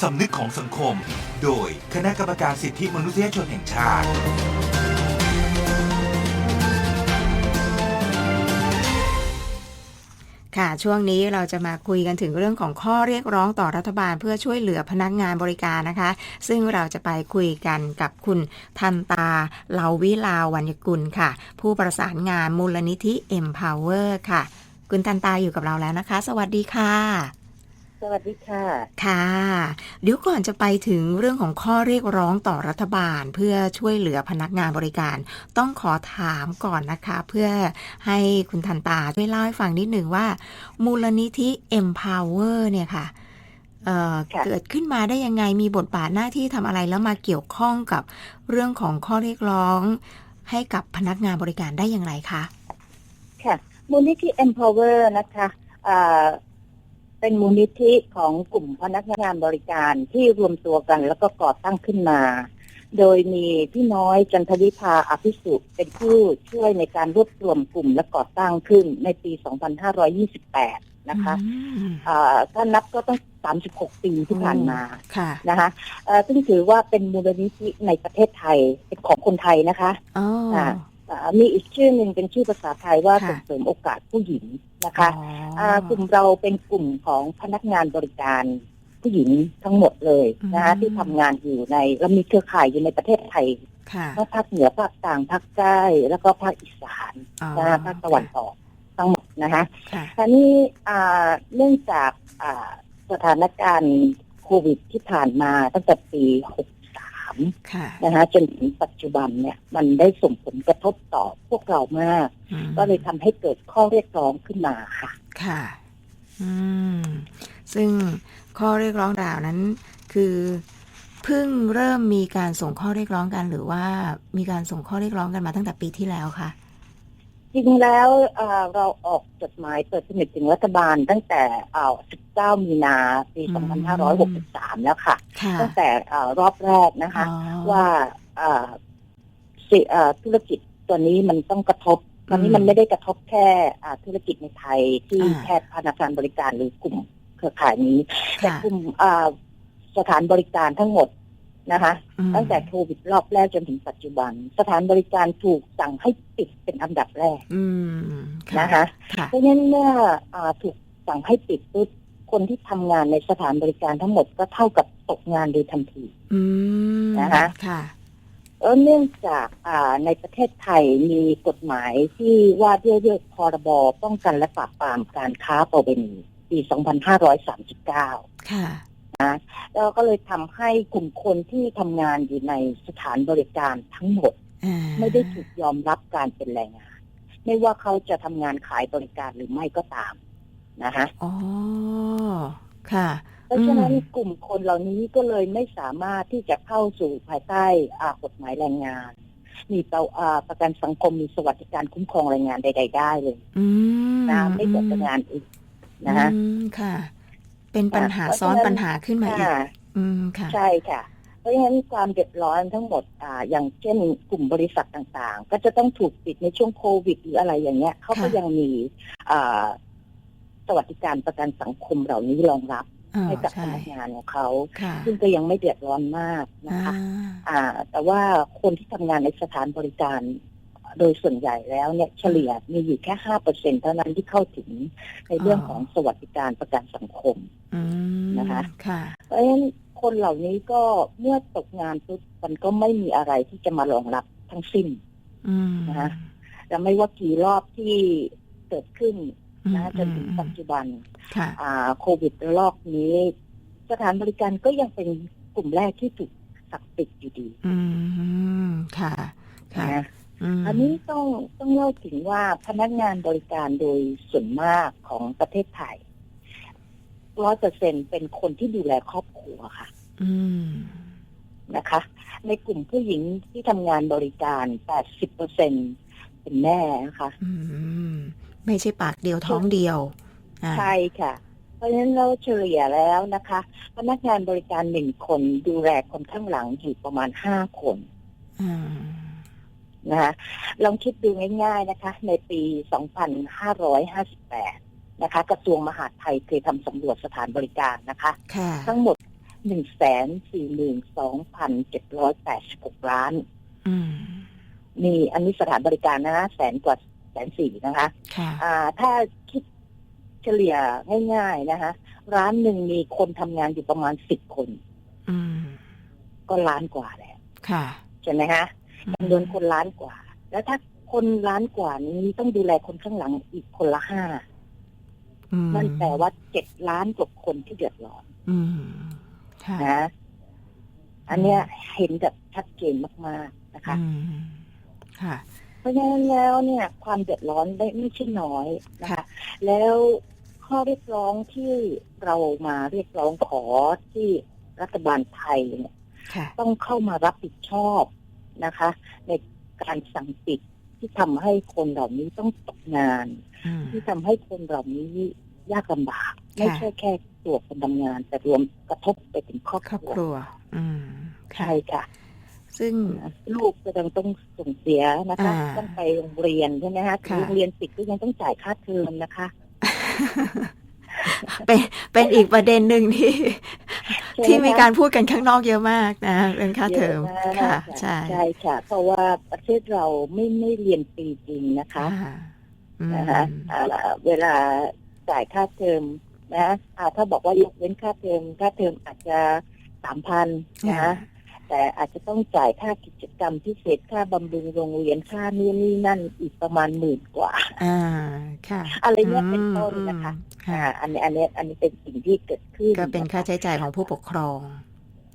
สำนึกของสังคม โดยคณะกรรมการสิทธิมนุษยชนแห่งชาติ ค่ะช่วงนี้เราจะมาคุยกันถึงเรื่องของข้อเรียกร้องต่อรัฐบาลเพื่อช่วยเหลือพนักงานบริการนะคะ ซึ่งเราจะไปคุยกันกับคุณทันตาเลาวิลาวัญญกุลค่ะ ผู้ประสานงานมูลนิธิ Empower ค่ะ คุณทันตาอยู่กับเราแล้วนะคะ สวัสดีค่ะ สวัสดีค่ะ ค่ะ เดี๋ยวก่อนจะไปถึงเรื่องของข้อเรียกร้องต่อรัฐบาล เพื่อช่วยเหลือพนักงานบริการ ต้องขอถามก่อนนะคะ เพื่อให้คุณทันตาช่วยเล่าให้ฟังนิดหนึ่งว่า มูลนิธิ Empower เนี่ยค่ะเอ่อค่ะเกิดขึ้นมาได้ยังไงมีบทบาทหน้าที่ทำอะไรแล้วมาเกี่ยวข้องกับเรื่องของข้อเรียกร้อง ให้กับพนักงานบริการได้อย่างไรคะ ค่ะ มูลนิธิ Empower นะคะอ่า เป็นมูลนิธิของกลุ่มพนักงานบริการที่รวมตัวกันแล้วก็ก่อตั้งขึ้นมา โดยมีพี่น้อยจันทวิภาอภิสุเป็นผู้ช่วยในการรวบรวมกลุ่มและก่อตั้งขึ้นในปี 2528 นะคะอืมอ่าถ้านับก็ต้อง 36 ปีที่ผ่านมาค่ะนะคะเอ่อซึ่งถือว่าเป็นมูลนิธิในประเทศไทยเป็นของคนไทยนะคะอ๋อค่ะอ่ามีอีกชื่อหนึ่งเป็นชื่อภาษาไทยว่าค่ะส่งเสริมโอกาสผู้หญิง นะคะอ๋ออ่ากลุ่มเราเป็นกลุ่มของพนักงานบริการผู้หญิงทั้งหมดเลยนะคะที่ทำงานอยู่ในเรามีเครือข่ายอยู่ในประเทศไทยค่ะทั้งภาคเหนือภาคกลางภาคใต้แล้วก็ภาคอีสานอ๋อนะคะภาคตะวันออกทั้งหมดนะคะค่ะคราวนี้อ่าเนื่องจากอ่าสถานการณ์โควิดที่ผ่านมาตั้งแต่ปี 63ค่ะนะคะจนถึงปัจจุบันเนี่ย มันได้ส่งผลกระทบต่อพวกเรามากอืมก็เลยทำให้เกิดข้อเรียกร้องขึ้นมาค่ะ ค่ะ อืม ซึ่งข้อเรียกร้องดาวนั้น คือเพิ่งเริ่มมีการส่งข้อเรียกร้องกันหรือว่ามีการส่งข้อเรียกร้องกันมาตั้งแต่ปีที่แล้วค่ะจ ริงๆแล้วเอ่อเราออกจดหมายเปิดสนิทถึงรัฐบาลตั้งแต่เอ่อ19 มีนาปีอืม2563 แล้วค่ะค่ะตั้งแต่เอ่อรอบแรกนะคะอ๋อว่าเอ่อสิเอ่อธุรกิจตัวนี้มันต้องกระทบตอนนี้อืมมันไม่ได้กระทบแค่อ่าธุรกิจในไทยที่อ่าแค่พนักงานบริการหรือกลุ่มเครือข่ายนี้ แต่ค่ะกลุ่มอ่าสถานบริการทั้งหมด นะคะอืมตั้งแต่โควิดรอบแรกจนถึงปัจจุบัน สถานบริการถูกสั่งให้ปิดเป็นอันดับแรกอืมค่ะนะคะค่ะเพราะฉะนั้นเมื่ออ่าถูกสั่งให้ปิดปุ๊บคนที่ทำงานในสถานบริการทั้งหมดก็เท่ากับตกงานโดยทันทีอืมนะคะค่ะเออเนื่องจากอ่าในประเทศไทยมีกฎหมายที่ว่าด้วยเรื่องพรบป้องกันและปราบปรามการค้าประเวณีปี 2539 ค่ะ แล้วก็เลยทำให้กลุ่มคนที่ทำงานอยู่ในสถานบริการทั้งหมดอ่าไม่ได้ถูกยอมรับการเป็นแรงงาน ไม่ว่าเขาจะทำงานขายบริการหรือไม่ก็ตามนะคะอ๋อค่ะเพราะฉะนั้นอืมกลุ่มคนเหล่านี้ก็เลยไม่สามารถที่จะเข้าสู่ภายใต้อ่ากฎหมายแรงงาน มีเตาอ่าประกันสังคมมีสวัสดิการคุ้มครองแรงงานใด ๆ ได้เลยอืมนะไม่เหมือนกับงานอื่นนะคะอืมค่ะ เป็นปัญหาเพราะฉะนั้นซ้อนปัญหาขึ้นมาอีกค่ะอืมค่ะ ใช่ค่ะ เพราะฉะนั้นความเดือดร้อนทั้งหมดอ่าอย่างเช่นกลุ่มบริษัทต่างๆ ก็จะต้องถูกปิดในช่วงโควิดหรืออะไรอย่างเงี้ยเขาก็ค่ะยังมีอ่าสวัสดิการประกันสังคมเหล่านี้รองรับอ๋อให้กับพใช่นักงานของเขาค่ะซึ่งก็ยังไม่เดือดร้อนมากนะอ่าคะ อ่า แต่ว่าคนที่ทำงานในสถานบริการ โดยส่วนใหญ่แล้วเนี่ยเฉลี่ยมีอยู่แค่ห้าเปอร์เซ็นเท่านั้นที่เข้าถึงในเรื่องของสวัสดิการประกันสังคมอืมนะคะค่ะเพราะฉะนั้นคนเหล่านี้ก็เมื่อตกงานปุ๊บมันก็ไม่มีอะไรที่จะมารองรับทั้งสิ้นอืมนะคะและไม่ว่ากี่รอบที่เกิดขึ้นอืมนะจนถึงอืมปัจจุบันค่ะอ่าโควิดรอบนี้ สถานบริการก็ยังเป็นกลุ่มแรกที่ถูกสั่งปิดอยู่ดี อืม ค่ะ ค่ะนะม อันนี้ต้องต้องเล่าถึงว่าพนักงานบริการโดยส่วนมากของประเทศไทยร้อยเปอร์เซ็นเป็นคนที่ดูแลครอบครัวค่ะอืมนะคะ ในกลุ่มผู้หญิงที่ทำงานบริการแปดสิบเปอร์เซ็นเป็นแม่นะคะอืมไม่ใช่ปากเดียวท้องเดียวอ่าใช่ค่ะ เพราะฉะนั้นเราเฉลี่ยแล้วนะคะ พนักงานบริการหนึ่งคนดูแลคนข้างหลังอยู่ประมาณห้าคนอืม นะคะลองคิดดูง่าย ๆนะคะ ในปี 2558 นะคะ กระทรวงมหาดไทยเคยทำสำรวจสถานบริการนะคะค่ะทั้งหมดหนึ่งแสนสี่หมื่นสองพันเจ็ดร้อยแปดสิบหกล้านอืมมีอันนี้สถานบริการนะแสนกว่าแสนสี่นะคะค่ะอ่าถ้าคิดเฉลี่ยง่าย ๆนะคะ ร้านหนึ่งมีคนทำงานอยู่ประมาณสิบคนอืมก็ล้านกว่าแล้วค่ะใช่ไหมคะ จำนวนคนล้านกว่า แล้วถ้าคนล้านกว่านี้ต้องดูแลคนข้างหลังอีกคนละห้าอืมนั่นแปลว่าเจ็ดล้านกว่าคนที่เดือดร้อนอืมค่ะนะอันเนี้ยเห็นแบบชัดเจนมาก ๆ นะคะอืมค่ะเพราะฉะนั้นแล้วเนี่ย ความเดือดร้อนได้ไม่ใช่น้อยนะคะค่ะแล้วข้อเรียกร้องที่เรามาเรียกร้องขอที่รัฐบาลไทยเนี่ยค่ะต้องเข้ามารับผิดชอบ นะคะ ในการสั่งปิดที่ทำให้คนเหล่านี้ต้องตกงานอืมที่ทำให้คนเหล่านี้ยากลำบาก ไม่ใช่แค่ตัวคนทำงาน แต่รวมกระทบไปถึงครอบครอบครัวครัวอืมค่ะใช่ค่ะ ซึ่งลูกก็ยังต้องส่งเสียนะคะอ่าต้องไปโรงเรียนใช่ไหมคะถึงค่ะโรงเรียนปิดก็ยังต้องจ่ายค่าเทอมนะคะ เป็นเป็นอีกประเด็นหนึ่งที่ใช่ไหที่มีคะการพูดกันข้างนอกเยอะมากนะเรื่องค่าเทอมยอะมากค่ะ ใช่ใช่ค่ะ เพราะว่าประเทศเราไม่ไม่เรียนปีจริงนะคะค่ะอืมนะคะอ่าเวลาจ่ายค่าเทอมนะอ่าถ้าบอกว่ายกเว้นค่าเทอมค่าเทอมอาจจะสามพันนะค่ะ แต่อาจจะต้องจ่ายค่ากิจกรรมพิเศษค่าบำรุงโรงเรียนค่านี่นี่นั่นอีกประมาณหมื่นกว่า อ่าค่ะ อะไรเงี้ยเป็นต้นอืมนะคะค่ะอ่าอันนี้อันนี้อันนี้เป็นสิ่งที่เกิดขึ้นก็เป็นค่าใช้จ่ายของผู้ปกครอง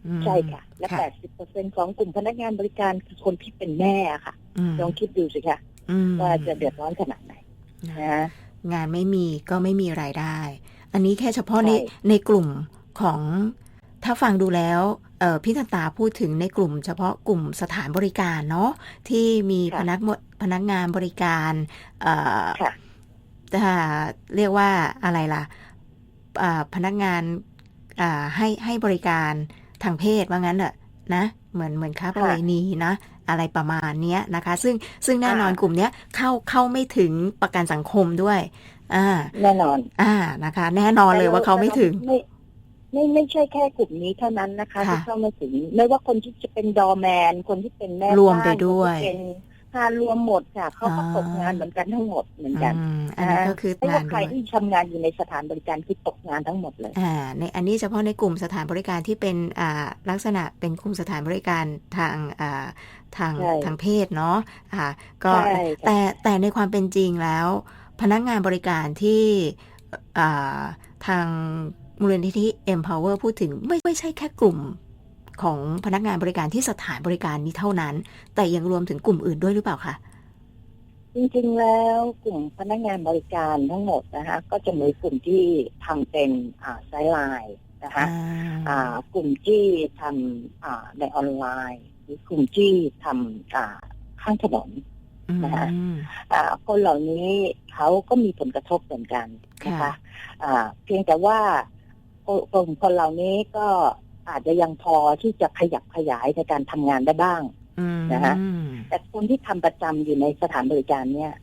อืมใช่ค่ะ และค่ะแปดสิบเปอร์เซ็นของกลุ่มพนักงานบริการคือคนที่เป็นแม่ค่ะอืมลองคิดดูสิคะอืมว่าจะเดือดร้อนขนาดไหนนะงานไม่มีก็ไม่มีรายได้ อันนี้แค่เฉพาะในใช่ในกลุ่มของถ้าฟังดูแล้วเอ่อ พี่ตันตาพูดถึงในกลุ่มเฉพาะกลุ่มสถานบริการเนาะที่มีค่ะพนักงพนักงานบริการเอ่อค่ะถ้าเรียกว่าอะไรล่ะอ่าพนักงานอ่าให้ให้บริการทางเพศว่างั้นเถอะนะเหมือนเหมือนค้าประเวณีนะอะไรประมาณเนี้ยนะคะ ซึ่งซึ่งแน่นอนอ่ากลุ่มเนี้ยเข้าเข้าไม่ถึงประกันสังคมด้วย อ่า แน่นอน อ่านะคะ แน่นอนเลยว่าเขาไม่ถึง ไม่ไม่ไม่ใช่แค่กลุ่มนี้เท่านั้นนะคะค่ะที่เข้าไม่ถึงไม่ว่าคนที่จะเป็นดอร์แมน คนที่เป็นแม่รวมไปบ้านด้วยคนที่เป็นงานรวมหมดค่ะเขาก็อ่าตกงานเหมือนกันทั้งหมดเหมือนกันอืมอันนี้ก็คือไม่งาว่านใครด้วยที่ทำงานอยู่ในสถานบริการคือตกงานทั้งหมดเลยอ่าในอันนี้เฉพาะในกลุ่มสถานบริการที่เป็นอ่าลักษณะเป็นกลุ่มสถานบริการทางอ่าทางใช่ทางเพศเนาะอ่าก็ใช่ค่ะแต่แต่ในความเป็นจริงแล้ว พนักงานบริการที่อ่าทาง มูลนิธิ Empower พูดถึงไม่ไม่ใช่แค่กลุ่มของพนักงานบริการที่สถานบริการนี้เท่านั้น แต่ยังรวมถึงกลุ่มอื่นด้วยหรือเปล่าคะจริงๆแล้วกลุ่มพนักงานบริการทั้งหมดนะคะ ก็จะมีกลุ่มที่ทำเป็นอ่าไซด์ไลน์นะคะอ่ากลุ่มที่ทำอ่าในออนไลน์หรือกลุ่มที่ทำอ่าข้างถนนอืมนะคะอ่าคนเหล่านี้เขาก็มีผลกระทบเหมือนกันนะคะค่ะอ่าเพียงแต่ว่า กลุ่มคนเหล่านี้ก็อาจจะยังพอที่จะขยับขยายในการทำงานได้บ้างอืมนะคะแต่คนที่ทำประจำอยู่ในสถานบริการเนี่ย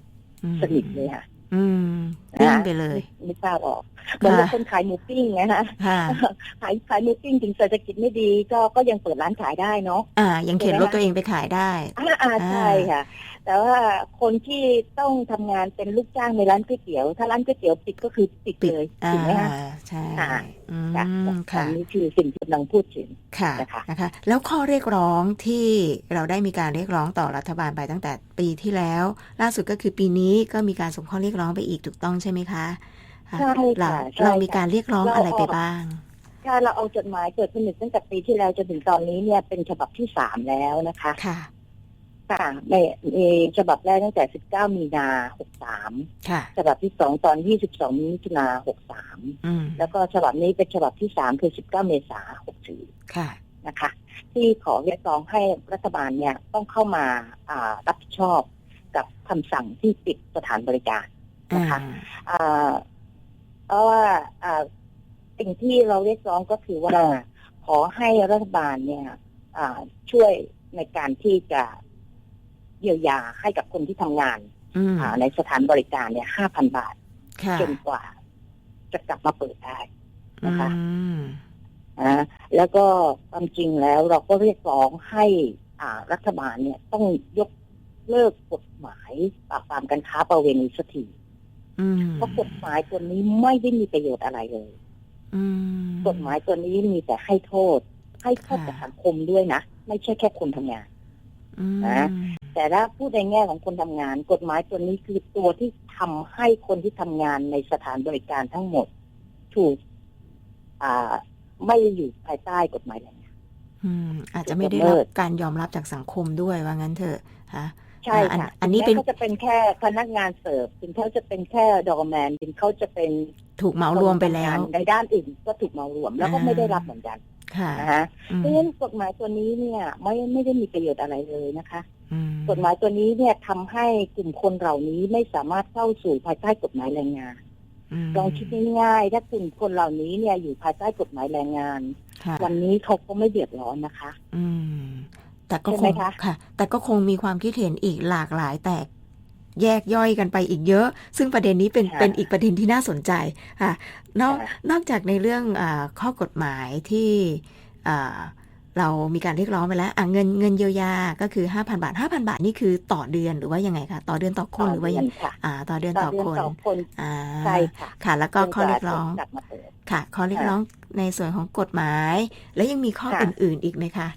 อืมสนิทเลยค่ะอืมปิ้งไปเลย ไม่ทราบออกเหมือนกับค่ะคนขายหมูปิ้งนะคะค่ะขายขายหมูปิ้งถึงเศรษฐกิจไม่ดีก็ก็ยังเปิดร้านขายได้เนาะอ่า ยังเข็นรถตัวเองไปขายได้อ่าอ่าใช่ค่ะ แต่ว่าคนที่ต้องทำงานเป็นลูกจ้างในร้านก๋วยเตี๋ยว ถ้าร้านก๋วยเตี๋ยวปิดก็คือปิดปิดเลยอ่าถูกไหมคะใช่ค่ะอืค่ะมค่ะอันนี้คือสิ่งที่กำลังพูดถึงค่ะนะคะนะคะ แล้วข้อเรียกร้องที่เราได้มีการเรียกร้องต่อรัฐบาลไปตั้งแต่ปีที่แล้ว ล่าสุดก็คือปีนี้ก็มีการส่งข้อเรียกร้องไปอีกถูกต้องใช่ไหมคะค่ะใช่เราค่ะใช่เรามีค่ะการเรียกร้องเราอะไรไปออกบ้างถ้าเราเอาจดหมายเกิดผนึกตั้งแต่ปีที่แล้วจนถึงตอนนี้เนี่ยเป็นฉบับที่สามแล้วนะคะ ค่ะค่ะในในฉบับแรกตั้งแต่ 19 มีนา 63ค่ะฉบับที่สองตอน 22 มิถุนา 63อืมแล้วก็ฉบับนี้เป็นฉบับที่สามคือ 19 เมษา64 ค่ะ นะคะ ที่ขอเรียกร้องให้รัฐบาลเนี่ยต้องเข้ามาอ่ารับผิดชอบกับคำสั่งที่ปิดสถานบริการนะคะอ่าเพราะว่าอ่าสิ่งที่เราเรียกร้องก็คือว่าขอให้รัฐบาลเนี่ยอ่าช่วยในการที่จะ เยียวยาให้กับคนที่ทำงานอืมอ่าในสถานบริการเนี่ยห้าพันบาทค่ะจนกว่า จะกลับมาเปิดได้อืนะคะมนะแล้วก็ความจริงแล้วเราก็เรียกร้องให้อ่ารัฐบาลเนี่ยต้องยกเลิกกฎหมายปราบปรามการค้าประเวณีสักทีอืมเพราะกฎหมายตัวนี้ไม่ได้มีประโยชน์อะไรเลยอืมกฎหมายตัวนี้มีแต่ให้โทษ ให้โทษค่ะกับสังคมด้วยนะ ไม่ใช่แค่คนทำงานอืม นะแต่ถ้าพูดในแง่ของคนทำงาน กฎหมายตัวนี้คือตัวที่ทำให้คนที่ทำงานในสถานบริการทั้งหมด ถูก อ่า ไม่อยู่ภายใต้กฎหมายแรงงานอืมอาจจะไม่ได้ละเมิรับดการยอมรับจากสังคมด้วยว่างั้นเถอะฮะใช่อันค่ะอันนี้เป็นถึงแม้เขาจะเป็นแค่พนักงานเสิร์ฟถึงเขาจะเป็นแค่ดอร์แมนถึงเขาจะเป็นถูกเหมารวมไปแล้วคนทำงานในด้านอื่นก็ถูกเหมารวมแล้วก็อ่าไม่ได้รับเหมือนกันค่ะ นะคะอืมเพราะฉะนั้นกฎหมายตัวนี้เนี่ย ไม่ไม่ได้มีประโยชน์อะไรเลยนะคะอืมกฎหมายตัวนี้เนี่ยทำให้กลุ่มคนเหล่านี้ไม่สามารถเข้าสู่ภายใต้กฎหมายแรงงานมลองคิดง่ายๆถ้ากลุ่มคนเหล่านี้เนี่ยอยู่ภายใต้กฎหมายแรงงานค่ะวันนี้เขาก็ไม่เดือดร้อนนะคะ อืมแต่ก็ใช่คไหมงคะค่ะ แต่ก็คงมีความคิดเห็นอีกหลากหลายแตก แยกย่อยกันไปอีกเยอะ ซึ่งประเด็นนี้เป็นค่ะเป็นอีกประเด็นที่น่าสนใจค่ะนอกค่ะนอกจากในเรื่องอาข้อกฎหมายที่อ่าเรามีการเรียกร้องไปแล้วอะเงินเงินเยียวยาก็คือ 5,000 บาท 5,000 บาทนี่คือต่อเดือนหรือว่ายังไงคะต่อเดือนต่อคนหรือว่ายังต่เดืนค่ะอ่าต่อเดือนต่ต่ออเดือนคนต่อคนอ่าใช่ค่ะค่ะ แล้วก็ข้อเรียกร้องจนว่าจะกลับมาเปิดค่ะข้อเรียกค่ะร้องในส่วนของกฎหมาย แล้วยังมีข้อค่ะอื่น ๆ อีกไหมคะ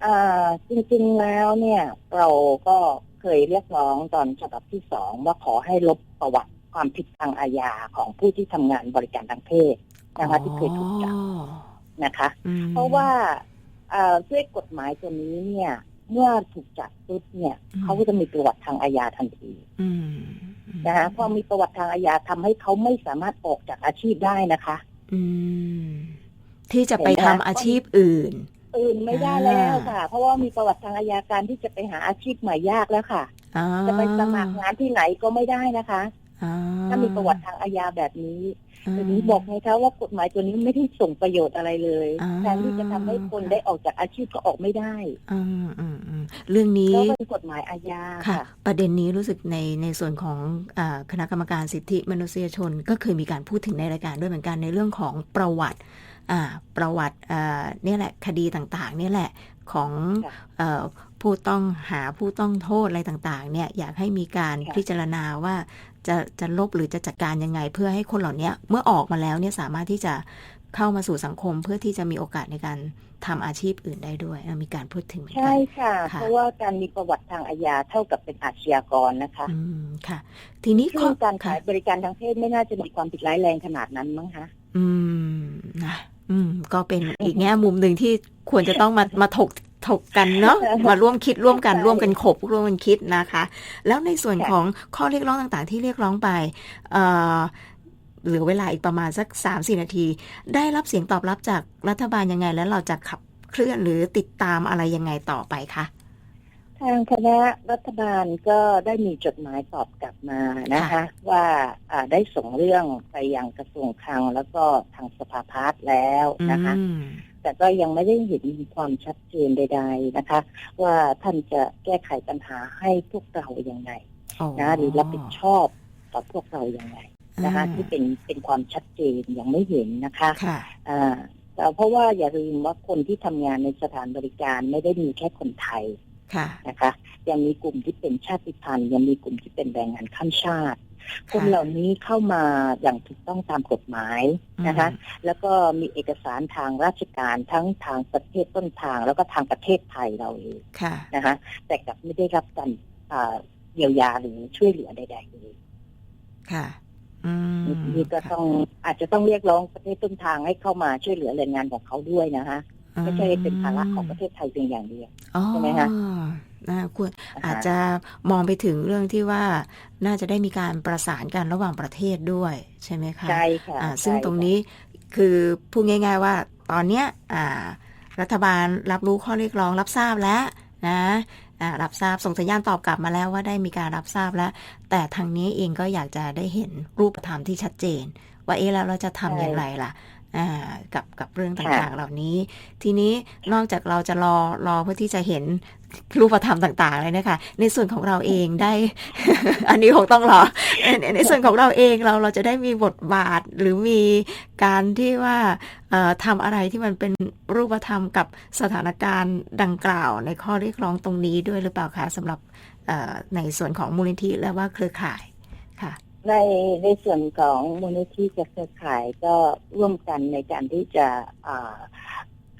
อ่าจริงๆแล้วเนี่ยเราก็ เคยเรียกร้องตอนฉบับที่สองว่าขอให้ลบประวัติความผิดทางอาญาของผู้ที่ทำงานบริการทางเพศนะคะที่เคยถูกจับอ๋อนะคะอืมเพราะว่าเอ่อด้วยกฎหมายตัวนี้เนี่ย เมื่อถูกจับปุ๊บเนี่ยอืมเขาก็จะมีประวัติทางอาญาทันทีอืมนะคะพอมีประวัติทางอาญาทำให้เขาไม่สามารถออกจากอาชีพได้นะคะ อืมที่จะไปเห็นไหมทำอาชีพอื่น อื่นไม่ได้แล้วค่ะ เพราะว่ามีประวัติทางอาญาการที่จะไปหาอาชีพใหม่ยากแล้วค่ะอ่าจะไปสมัครงานที่ไหนก็ไม่ได้นะคะอ่ถ้ามีประวัติทางอาญาแบบนี้าทีนี้บอกไงคะว่ากฎหมายตัวนี้ไม่ได้ส่งประโยชน์อะไรเลยอ่าแทนที่จะทำให้คนได้ออกจากอาชีพก็ออกไม่ได้อืมอืมอืมเรื่องนี้ก็เป็นกฎหมายอาญาค่ะค่ะ ประเด็นนี้รู้สึกในในส่วนของอาคณะกรรมการสิทธิมนุษยชน ก็เคยมีการพูดถึงในรายการด้วยเหมือนกันในเรื่องของประวัติอ่า ประวัติอ่าเนี่ยแหละคดีต่างๆเนี่ยแหละของค่ะเอ่อผู้ต้องหาผู้ต้องโทษอะไรต่างๆ เนี่ยอยากให้มีการค่ะพิจารณาว่าจะจะลบหรือจะจัดการยังไง เพื่อให้คนเหล่านี้เมื่อออกมาแล้วเนี่ยสามารถที่จะเข้ามาสู่สังคมเพื่อที่จะมีโอกาสในการทำอาชีพอื่นได้ด้วยอะมีการพูดถึงเหมือนกัใช่นค่ะค่ะ เพราะว่าการมีประวัติทางอาญาเท่ากับเป็นอาชญากรนะคะอืมค่ะ ทีนี้ซึ่ข้องการค่ะขายบริการทางเพศไม่น่าจะมีความผิดร้ายแรงขนาดนั้นมั้งคะ อืมนะ อืม ก็เป็นอีกแง่มุมหนึ่งที่ควรจะต้องมามาถกถกกันเนาะมาร่วมคิดร่วมกันใช่ร่วมกันขบร่วมกันคิดนะคะ แล้วในส่วนค่ะของข้อเรียกร้องต่างๆ ที่เรียกร้องไปเอ่อเหลือเวลาอีกประมาณสักสามสี่นาที ได้รับเสียงตอบรับจากรัฐบาลยังไง แล้วเราจะขับเคลื่อนหรือติดตามอะไรยังไงต่อไปคะ ทางคณะรัฐบาลก็ได้มีจดหมายตอบกลับมานะคะค่ะว่าอ่าได้ส่งเรื่องไปยังกระทรวงคลังแล้วก็ทางสภาพัฒน์แล้วนะคะอืมแต่ก็ยังไม่ได้เห็นความชัดเจนใด ๆนะคะ ว่าท่านจะแก้ไขปัญหาให้พวกเราอย่างไงโอ้นะหรือรับผิดชอบต่อพวกเราอย่างไงนะคะ ที่เป็นเป็นความชัดเจนยังไม่เห็นนะคะค่ะอ่าแต่เพราะว่าอย่าลืมว่าคนที่ทำงานในสถานบริการไม่ได้มีแค่คนไทย ค่ะนะคะ ยังมีกลุ่มที่เป็นชาติพันธุ์ยังมีกลุ่มที่เป็นแรงงานข้ามชาติคนค่ะเหล่านี้เข้ามาอย่างถูกต้องตามกฎหมายนะคะ แล้วก็มีเอกสารทางราชการทั้งทางประเทศต้นทาง แล้วก็ทางประเทศไทยเราเองค่ะนะคะ แต่กลับไม่ได้รับการอ่าเยียวยาหรือช่วยเหลือใดๆเลยค่ะอืมนี่ก็ต้องอาจจะต้องเรียกร้องประเทศต้นทางให้เข้ามาช่วยเหลือแรงงานของเขาด้วยนะคะ ไม่ใช่เป็นภาระของประเทศไทยเพียงอย่างเดียวอ๋อใช่ไหมคะน่าควรนคอาจจะมองไปถึงเรื่องที่ว่าน่าจะได้มีการประสานกันระหว่างประเทศด้วยใช่ไหมคะใช่ค่ะอ่าซึ่งใช่ตรงนี้คือพูดง่าย ๆ ว่าตอนเนี้ยอ่ารัฐบาลรับรู้ข้อเรียกร้องรับทราบแล้วนะอ่ารับทราบส่งสัญญาณตอบกลับมาแล้วว่าได้มีการรับทราบแล้ว แต่ทางนี้เองก็อยากจะได้เห็นรูปธรรมที่ชัดเจน ว่าเอ๊ะแล้วเราจะทำอย่างไรล่ะอ่า กับกับเรื่องต่างๆ เหล่านี้ ทีนี้นอกจากเราจะรอรอเพื่อที่จะเห็นรูปธรรมต่าง ๆ เลยนะคะ ในส่วนของเราเองได้ อันนี้คงต้องรอ ในในส่วนของเราเองเราเราจะได้มีบทบาทหรือมีการที่ว่าเอ่อทำอะไรที่มันเป็นรูปธรรมกับสถานการณ์ดังกล่าว ในข้อเรียกร้องตรงนี้ด้วยหรือเปล่าคะสำหรับเอ่อในส่วนของมูลนิธิและว่าเครือข่ายค่ะ ในในส่วนของมูลนิธิกับเครือข่ายก็ร่วมกันในการที่จะอ่า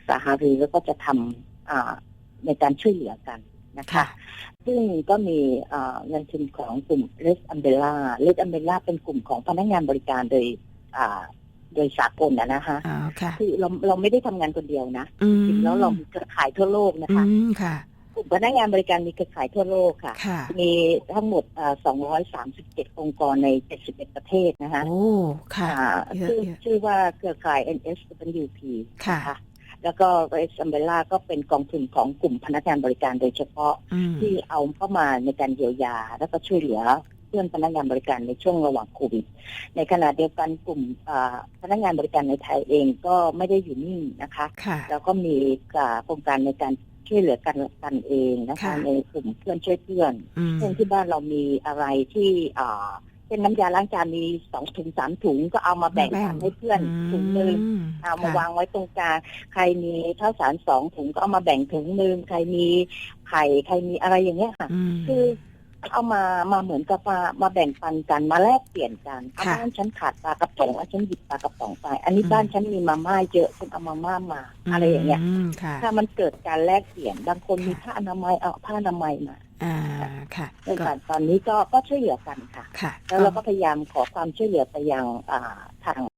สหารือแล้วก็จะทำอ่าในการช่วยเหลือกันนะคะค่ะซึ่งก็มีอ่าเงินทุนของกลุ่ม Red Umbrella Red Umbrella เป็นกลุ่มของพนักงานบริการโดยอ่าโดยสากลนะนะคะอ๋อค่ะคือเราเราไม่ได้ทำงานคนเดียวนะอืมจริงๆแล้วเรามีเครือข่ายทั่วโลกนะอืคะมค่ะ กลุ่มพนักงานบริการมีเครือข่ายทั่วโลกค่ะค่ะมีทั้งหมดอ่า237 องค์กรใน 71 ประเทศนะคะโอ้ค่ะอ่าเยอะชื่อเยอะชื่อว่าเครือข่าย NSWP ค่ะนะคะแล้วก็ Red Umbrella ก็เป็นกองทุนของกลุ่มพนักงานบริการโดยเฉพาะอืมที่เอาเข้ามาในการเยียวยา แล้วก็ช่วยเหลือเพื่อนพนักงานบริการในช่วงระหว่างโควิด ในขณะเดียวกันกลุ่มอ่าพนักงานบริการในไทยเองก็ไม่ได้อยู่นิ่งนะคะค่ะแล้วก็มีอ่าโครงการในการ ช่วยเหลือกันกันเองนะคะค่ะในกลุ่มเพื่อนช่วยเพื่อนอืมเช่นที่บ้านเรามีอะไรที่อ่าเช่นน้ำยาล้างจานมีสองถุงสามถุงก็เอามาแบ่งปันให้เพื่อนถุงหนึ่งมเอามาค่ะวางไว้ตรงกลางใครมีข้าวสารสองถุงก็เอามาแบ่งถุงหนึ่งใครมีไข่ใครมีอะไรอย่างเงี้ยค่ะอืมคือ เอามามาเหมือนกับมามาแบ่งปันกันมาแลกเปลี่ยนกันเอาค่ะบ้านฉันขาดปลากระป๋องอะฉันหยิบปลากระป๋องไปอันนี้อืมบ้านฉันมีมาม่าเยอะฉันเอามาม่ามาอะไรอย่างเงี้ยมค่ะถ้ามันเกิดการแลกเปลี่ยนบางคนมีผ้าอนามัยเอาผ้าอนามัยมาอ่าค่ะในก็การตอนนี้ก็ก็ช่วยเหลือกันค่ะค่ะ แล้วเราก็พยายามขอความช่วยเหลือไปยังอ่าทาง